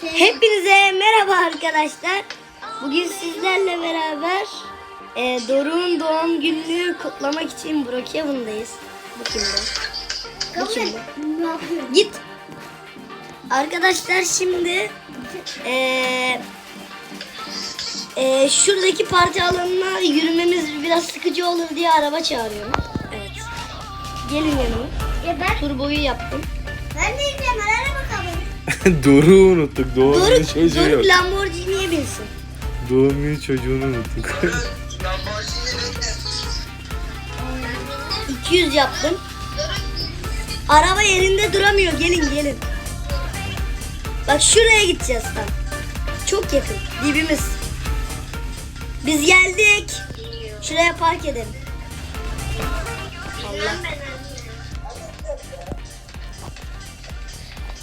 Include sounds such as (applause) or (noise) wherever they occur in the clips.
Hepinize merhaba arkadaşlar. Bugün sizlerle beraber e, Doruk'un doğum gününü kutlamak için Brookhaven'dayız. Bu kimde? Bu kimde? Git. Arkadaşlar şimdi e, e, şuradaki parti alanına yürümemiz biraz sıkıcı olur diye araba çağırıyorum. Evet. Gelin yanıma. Ya ben, Turboyu yaptım. ben de (laughs) Doruk'u unuttuk. Doğum günü Doruk, çocuğu Doruk yok. Lamborghini'ye binsin. Doğum günü çocuğunu unuttuk. 200 yaptım. Araba yerinde duramıyor. Gelin gelin. Bak şuraya gideceğiz tam. Çok yakın. Dibimiz. Biz geldik. Şuraya park edelim. Allah.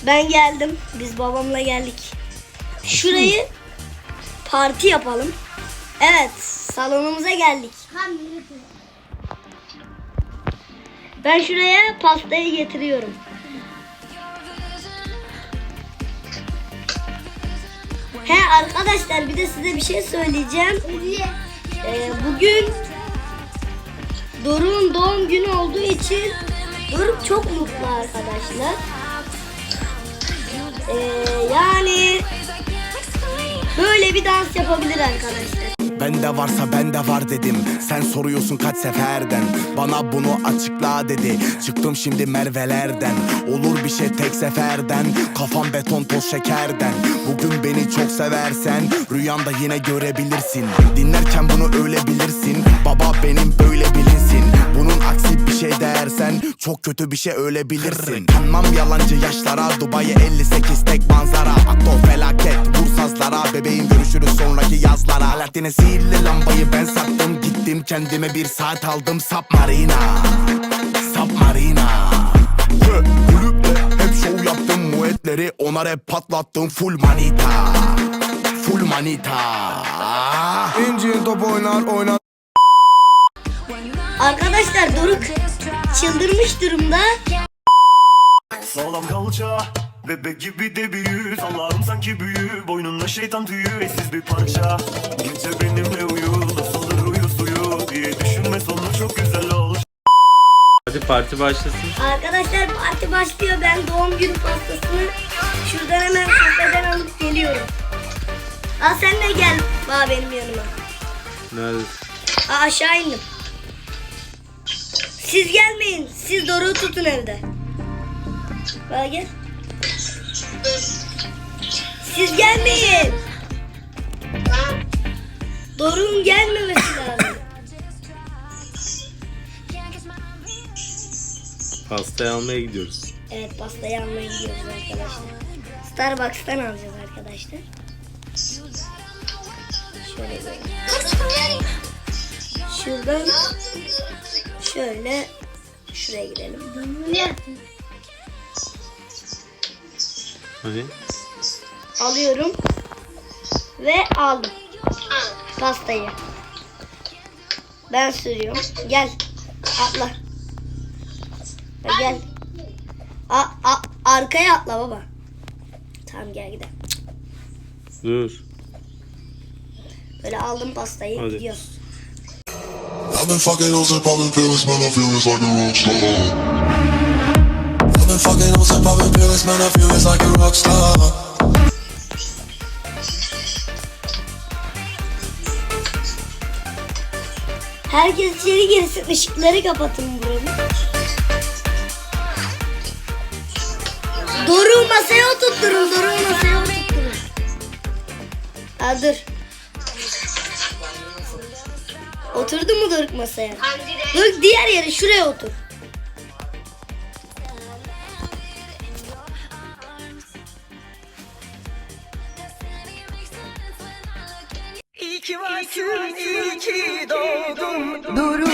Ben geldim. Biz babamla geldik. Şurayı parti yapalım. Evet, salonumuza geldik. Ben şuraya pastayı getiriyorum. He arkadaşlar bir de size bir şey söyleyeceğim. Ee, bugün Doruk'un doğum günü olduğu için Doruk çok mutlu arkadaşlar. Ee, yani böyle bir dans yapabilir arkadaşlar. Bende varsa bende var dedim. Sen soruyorsun kaç seferden? Bana bunu açıkla dedi. Çıktım şimdi Merve'lerden. Olur bir şey tek seferden. Kafam beton toz şekerden. Bugün beni çok seversen Rüyanda yine görebilirsin. Dinlerken bunu öyle Çok kötü bir şey öyle bilirsin Kanmam yalancı yaşlara Dubai 58 tek manzara. Akto felaket vur sazlara. Bebeğim görüşürüz sonraki yazlara. Alaaddin'e sihirli lambayı ben sattım. Gittim kendime bir saat aldım. Submarina. Submarina. Ve kulüpte hep şov yaptım. Muetleri onar hep patlattım. Full manita. Full manita. İnci top oynar oynar. Arkadaşlar Doruk çıldırmış durumda. Sağlam kalça Bebek gibi de büyür Allah'ım sanki büyü Boynunda şeytan tüyü Eşsiz bir parça Gece benimle uyu Nasıldır uyu suyu Diye düşünme sonu çok güzel olur Hadi parti başlasın. Arkadaşlar parti başlıyor. Ben doğum günü pastasını şuradan hemen kafeden alıp geliyorum. Aa sen de gel bana benim yanıma. Neredesin? Aa aşağı indim. Siz gelmeyin. Siz Doruk'u tutun evde. Bana gel. Siz gelmeyin. Doruk'un gelmemesi lazım. Pastayı almaya gidiyoruz. Evet pastayı almaya gidiyoruz arkadaşlar. Starbucks'tan alacağız arkadaşlar. Şöyle böyle. Şuradan şöyle şuraya gidelim. Ne? Hani? Alıyorum ve aldım pastayı. Ben sürüyorum. Gel. Atla. Gel. A, a, arkaya atla baba. Tamam gel gidelim. Dur. Böyle aldım pastayı Hadi. gidiyoruz. I've been fucking hoes and popping pills, man, I feel it's like a rock. I've been fucking hoes and popping pills, man, I feel it's like a rock. Herkes içeri girsin. ışıkları kapatın buranın. Doruk'u masaya oturtturun. Doruk'u masaya oturtturun. Aa dur. Oturdu mu Doruk masaya? Doruk diğer yere şuraya otur. Doruk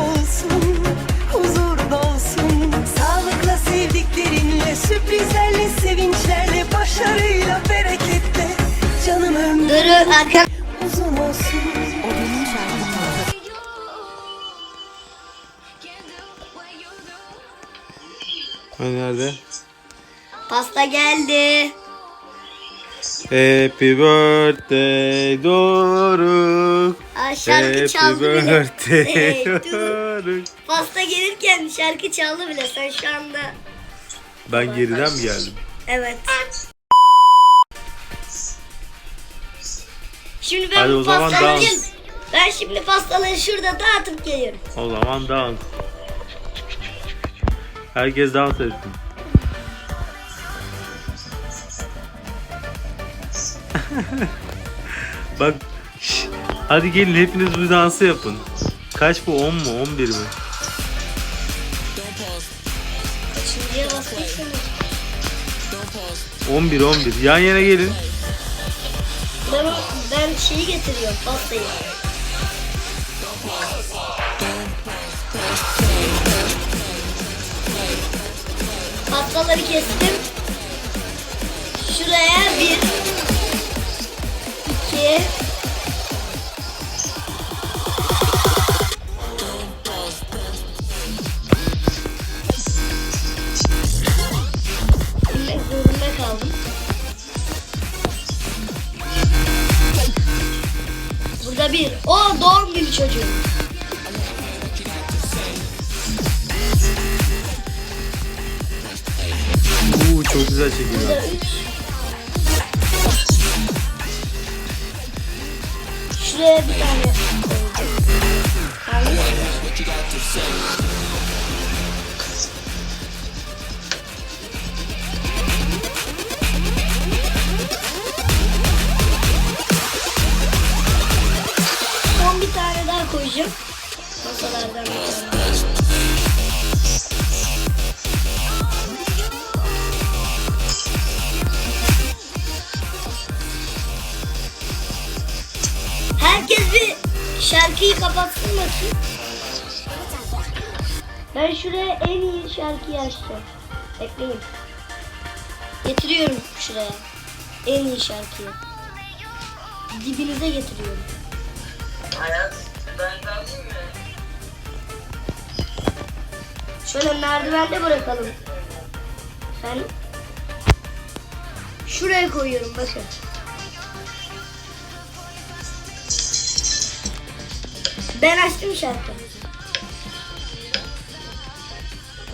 olsun, huzur dolsun Sağlıkla sevdiklerinle, sürprizlerle, sevinçlerle Başarıyla, bereketle Canım ömrüm uzun olsun O hani nerede? Pasta geldi. Happy birthday Doruk. Aa, şarkı çaldı bile. (laughs) Hey, dur. Pasta gelirken şarkı çaldı bile. Sen şu anda Ben geriden mi geldim? evet. Şimdi ben Hadi bu o zaman pastaları dans. ben şimdi pastaları şurada dağıtıp geliyorum. O zaman dans. Herkes dans etsin. (laughs) Bak şş, hadi gelin hepiniz bu dansı yapın. Kaç bu 10 mu 11 mi? Kaçıncıya basmışsınız? 11 11 yan yana gelin. Ben, ben şeyi getiriyorum pastayı. Pastaları kestim. Şuraya bir, iki, doğum günü çocuğu. Uuu çok güzel çekiyor. Şuraya bir tane koydum. Kalmış. Koyacağım. Masalardan bir tane. Herkes bir şarkıyı kapatsın bakayım. Ben şuraya en iyi şarkıyı açacağım. Bekleyin. Getiriyorum şuraya. En iyi şarkıyı. Dibinize getiriyorum. Hayat ben kalmayayım mı? Şöyle merdivende bırakalım. Sen şuraya koyuyorum bakın. Ben açtım şarkı.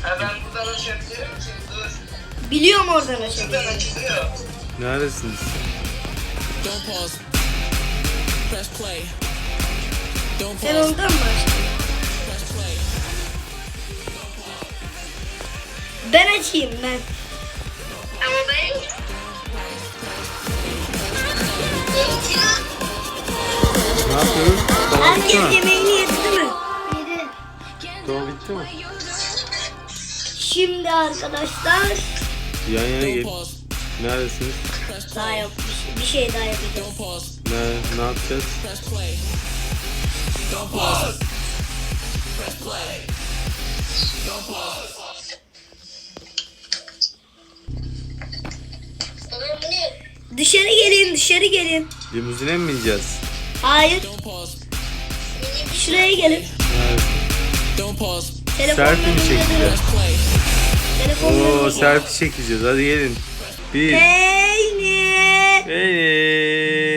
Ha ben buradan açabilirim ki dur. Biliyorum oradan açabilirim. Buradan açılıyor. Neredesiniz? Sen ondan mı açtın? Ben açayım ben. Ama ben... Ne yapıyoruz? Tamam bitti Herkes mi? yemeğini yedi değil mi? Yedi. Tamam bitti mi? Şimdi arkadaşlar Yan yana gel. Neredesiniz? daha yok bir şey, bir şey daha yapacağız. Ne, ne yapacağız? Babam bu ne? Dışarı gelin dışarı gelin. Limuzine mi bineceğiz? Hayır. Şuraya gelin. Telefonun Selfie mi çekeceğiz? Oo selfie çekeceğiz. Hadi gelin. Bir. Peynir. Peynir.